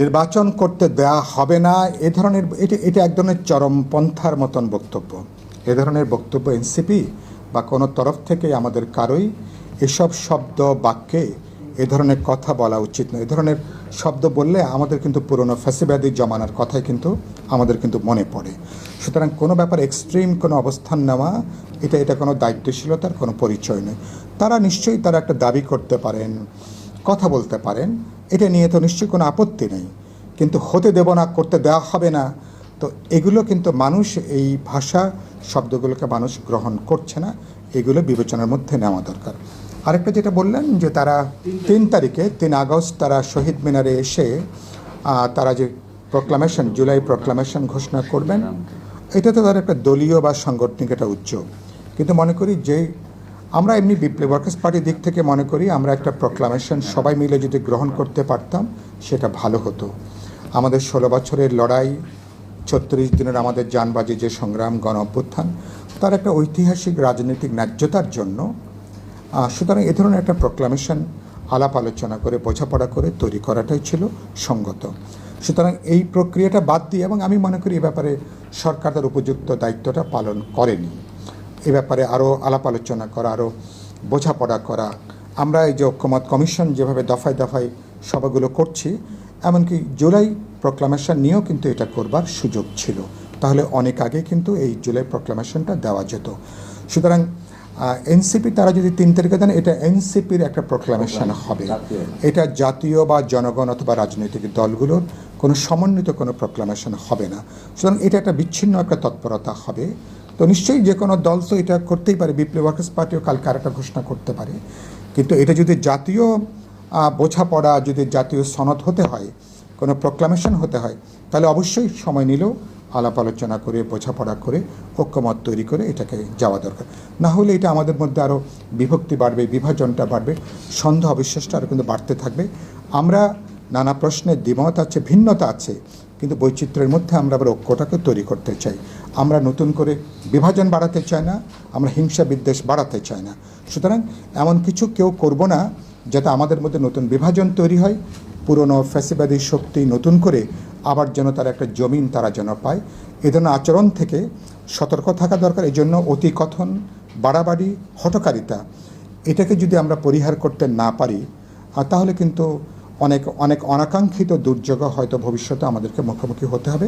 নির্বাচন করতে দেয়া হবে না, এ ধরনের, এটা এটা এক ধরনের চরমপন্থার মতন বক্তব্য। এ ধরনের বক্তব্য এনসিপি বা কোনো তরফ থেকে আমাদের কারোই এসব শব্দ, বাক্যে এ ধরনের কথা বলা উচিত নয়। এ ধরনের শব্দ বললে আমাদের কিন্তু পুরনো ফ্যাসিবাদী জমানার কথাই কিন্তু আমাদের কিন্তু মনে পড়ে। সুতরাং কোনো ব্যাপারে এক্সট্রিম কোনো অবস্থান নেওয়া, এটা এটা কোনো দায়িত্বশীলতার কোনো পরিচয় নয়। তারা নিশ্চয়ই তারা একটা দাবি করতে পারেন, কথা বলতে পারেন এটা নিয়ে তো নিশ্চয়ই কোনো আপত্তি নেই। কিন্তু হতে দেব না, করতে দেওয়া হবে না। তো এগুলো কিন্তু মানুষ, এই ভাষা শব্দগুলোকে মানুষ গ্রহণ করছে না। এগুলো বিবেচনার মধ্যে নেওয়া দরকার। আরেকটা যেটা বললেন যে তারা তিন তারিখে, তিন আগস্ট তারা শহীদ মিনারে এসে তারা যে প্রোক্লামেশন জুলাই প্রোক্লামেশন ঘোষণা করবেন এটা তো তার একটা দলীয় বা সাংগঠনিক একটা উদ্যোগ কিন্তু মনে করি যে আমরা এমনি বিপ্লব ওয়ার্কার্স পার্টির দিক থেকে মনে করি আমরা একটা প্রোক্লামেশন সবাই মিলে যদি গ্রহণ করতে পারতাম, সেটা ভালো হতো। আমাদের ষোলো বছরের লড়াই, ছত্রিশ দিনের আমাদের যানবাজি, যে সংগ্রাম গণ অভ্যুত্থান তার একটা ঐতিহাসিক রাজনৈতিক ন্যায্যতার জন্য সুতরাং এ ধরনের একটা প্রোক্লামেশন আলাপ আলোচনা করে, বোঝাপড়া করে তৈরি করাটাই ছিল সঙ্গত। সুতরাং এই প্রক্রিয়াটা বাদ দিয়ে, এবং আমি মনে করি এ ব্যাপারে সরকার তার উপযুক্ত দায়িত্বটা পালন করেনি। এ ব্যাপারে আরও আলাপ আলোচনা করা আরও বোঝাপড়া করা। আমরা এই যে ঐক্যমত কমিশন যেভাবে দফায় দফায় সভাগুলো করছি এমনকি জুলাই প্রোক্লামেশন নিয়েও কিন্তু এটা করবার সুযোগ ছিল। তাহলে অনেক আগে কিন্তু এই জুলাই প্রোক্লামেশনটা দেওয়া যেত। সুতরাং এনসিপি তারা যদি তিন তারিখে দেন এটা এনসিপির একটা প্রোক্লামেশন হবে। এটা জাতীয় বা জনগণ অথবা রাজনৈতিক দলগুলোর কোনো সমন্বিত কোনো প্রোক্লামেশন হবে না। সুতরাং এটা একটা বিচ্ছিন্ন একটা তৎপরতা হবে। তো নিশ্চয়ই যে কোনো দল তো এটা করতেই পারে। বিপ্লব ওয়ার্কার্স পার্টিও কালকে আরেকটা ঘোষণা করতে পারে। কিন্তু এটা যদি জাতীয় বোঝাপড়া যদি জাতীয় সনদ হতে হয়, কোনো প্রোক্লামেশন হতে হয়, তাহলে অবশ্যই সময় নিলেও আলাপ আলোচনা করে, বোঝাপড়া করে, ঐক্যমত তৈরি করে এটাকে যাওয়া দরকার। না হলে এটা আমাদের মধ্যে আরও বিভক্তি বাড়বে, বিভাজনটা বাড়বে, সন্দেহ অবিশ্বাসটা আরও কিন্তু বাড়তে থাকবে। আমরা নানা প্রশ্নের দ্বিমত আছে, ভিন্নতা আছে, কিন্তু বৈচিত্র্যের মধ্যে আমরা আবার ঐক্যটাকে তৈরি করতে চাই। আমরা নতুন করে বিভাজন বাড়াতে চাই না, আমরা হিংসা বিদ্বেষ বাড়াতে চাই না। সুতরাং এমন কিছু কেউ করব না যাতে আমাদের মধ্যে নতুন বিভাজন তৈরি হয়, পুরনো ফ্যাসিবাদী শক্তি নতুন করে আবার যেন তার একটা জমিন তারা যেন পায়। এ ধরনের আচরণ থেকে সতর্ক থাকা দরকার এই জন্য অতিকথন বাড়াবাড়ি হটকারিতা এটাকে যদি আমরা পরিহার করতে না পারি তাহলে কিন্তু অনেক অনেক অনাকাঙ্ক্ষিত দুর্যোগও হয়তো ভবিষ্যতে আমাদেরকে মুখোমুখি হতে হবে।